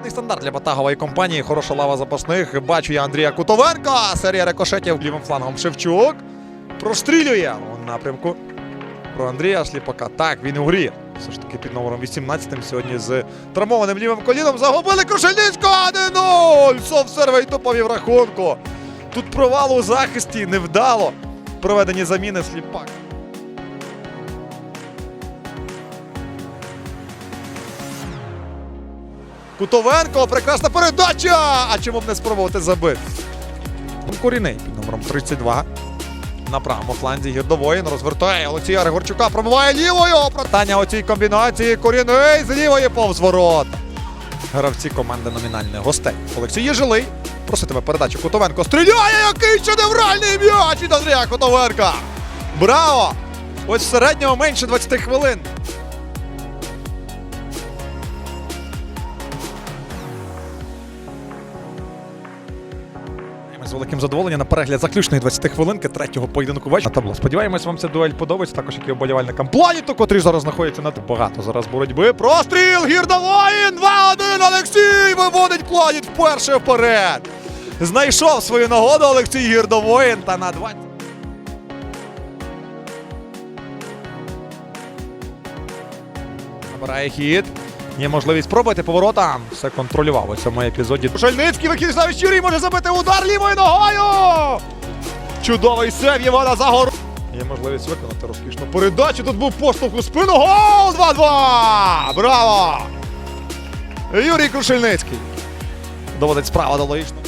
Єдиний стандарт для Батагової компанії. Хороша лава запасних. Бачу я Андрія Кутовенка. Серія рикошетів лівим флангом Шевчук. Прострілює у напрямку. Про Андрія Шліпака. Так, він у грі. Все ж таки під номером 18 сьогодні з травмованим лівим коліном загубили Крушельницького 1-0! Совсервей топові рахунку. Тут провал у захисті невдало. Проведені заміни Сліпак. Кутовенко, прекрасна передача! А чому б не спробувати забити? Куріний під номером 32. На правому фланзі Гірдовоїн розвертає Олексія Григорчука, пробиває лівою. Протання у цій комбінації. Корінний з лівої повз ворот. Гравці команди номінальних гостей. Олексій Єжилий. Проситиме передачу Кутовенко. Стріляє! Який шедевральний м'яч від Андрія Кутовенка! Браво! Ось в середньому менше 20 хвилин. З великим задоволенням на перегляд заключної 20 хвилинки третього поєдинку вечора. На табло. Сподіваємось, вам ця дуель подобається. Також як і оболівальникам планіто, котрий зараз знаходиться на багато зараз боротьби. Простріл! Гірдовоїн! 2-1! Олексій виводить планіт вперше вперед. Знайшов свою нагоду Олексій Гірдовоїн та на 20. Набирає хід. Є можливість пробити поворота. Все контролював у цьому епізоді. Шальницький навіть Юрій може забити удар лівою ногою. Чудовий сев Івана Загор. Є можливість виконати розкішну передачу. Тут був поштовх у спину. Гол! 2-2! Браво! Юрій Крушельницький. Доводить справа до логічно.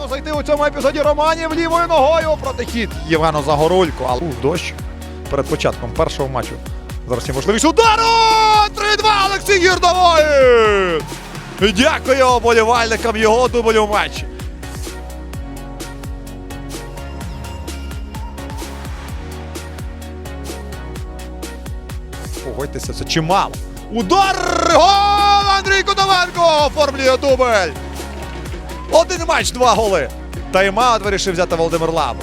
Ну, Зайти у цьому епізоді Романів лівою ногою проти хід Євгена Загорулько. Але дощ перед початком першого матчу. Зараз є можливість удару! 3-2 Олексій Гірдовоїн! Дякую оболівальникам його дублю в матчі. Погодьтеся, це чимало. Удар! Гол! Андрій Кутовенко оформлює дубль! Один матч, два голи. Тайм-аут вирішив взяти Володимир Лаба.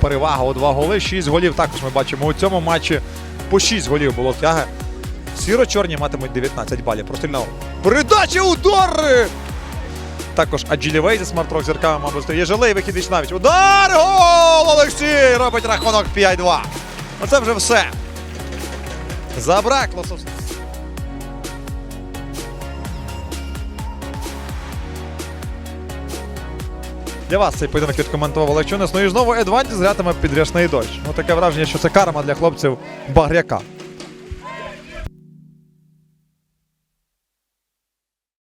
Перевага у два голи, шість голів. Також ми бачимо у цьому матчі по шість голів було тяги. Сіро-чорні матимуть 19 балів. Прострільного. Передача удари! Також Аджилівей зі смарт-рок зірками, мабуть, є жилий вихід віч навіть. Удар! Гол! Олексій робить рахунок 5-2. Оце вже все. Забракло. Для вас цей поєдинок відкоментував Олег Чунес. Ну і знову Едвантіс гратиме підрясний дощ. Ну таке враження, що це карма для хлопців Багряка.